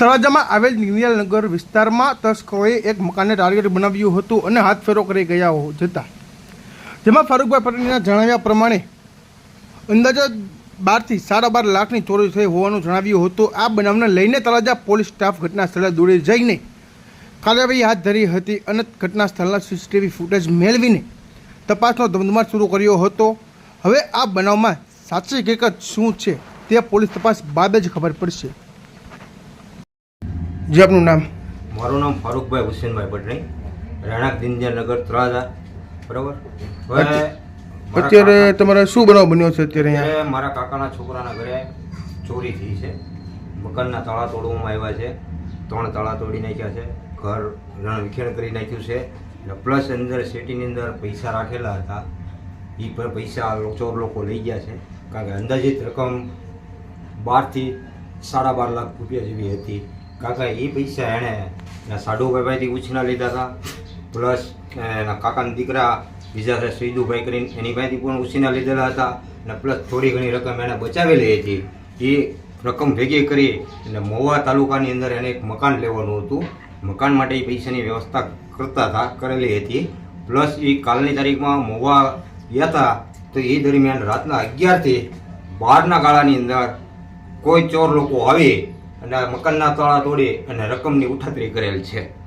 તળાજામાં આવેલ નિર્મલનગર વિસ્તારમાં તસ્કરોએ એક મકાનને ટાર્ગેટ બનાવ્યું હતું અને હાથફેરો કરી ગયા જતા. જેમાં ફારૂકભાઈ પટેલના જણાવ્યા પ્રમાણે અંદાજે બારથી સાડા બાર લાખની ચોરી થઈ હોવાનું જણાવ્યું હતું. આ બનાવને લઈને તળાજા પોલીસ સ્ટાફ ઘટના સ્થળે દોડી જઈને કાર્યવાહી હાથ ધરી હતી અને ઘટના સ્થળના સીસીટીવી ફૂટેજ મેળવીને તપાસનો ધમધમાટ શરૂ કર્યો હતો. હવે આ બનાવમાં સાચી હકીકત શું છે તે પોલીસ તપાસ બાદ જ ખબર પડશે. જે આપનું નામ? મારું નામ ફારૂકભાઈ હુસેનભાઈ પટણી. રાણાક દિનજયનગર ત્રાજા બરાબર? હવે અત્યારે તમારે શું બનાવ બન્યો છે અત્યારે અહીંયા? મારા કાકાના છોકરાના ઘરે ચોરી થઈ છે. મકાનના તાળા તોડવામાં આવ્યા છે. ત્રણ તાળા તોડી નાખ્યા છે. ઘર રણ વિખેણ કરી નાખ્યું છે. અને પ્લસ અંદર સિટીની અંદર પૈસા રાખેલા હતા. એ પર પૈસા ચોર લોકો લઈ ગયા છે. કારણ કે અંદાજિત રકમ બારથી સાડા બાર લાખ રૂપિયા જેવી હતી. કાકા, એ પૈસા એણે એના સાડુભાઈ પાસેથી ઉછીના લીધા હતા. પ્લસ એના કાકાના દીકરા બીજા છે સૈદુભાઈ કરીને એની પાસેથી પણ ઉછીના લીધેલા હતા. અને પ્લસ થોડી ઘણી રકમ એણે બચાવેલી હતી. એ રકમ ભેગી કરી અને મોવા તાલુકાની અંદર એને એક મકાન લેવાનું હતું. મકાન માટે એ પૈસાની વ્યવસ્થા કરતા હતા, કરેલી હતી. પ્લસ એ કાલની તારીખમાં મોવા ગયા હતા, તો એ દરમિયાન રાતના અગિયારથી બારના ગાળાની અંદર કોઈ ચોર લોકો આવી અને મકાનના તાળા તોડી અને રકમની ઉઠાતરી કરેલ છે.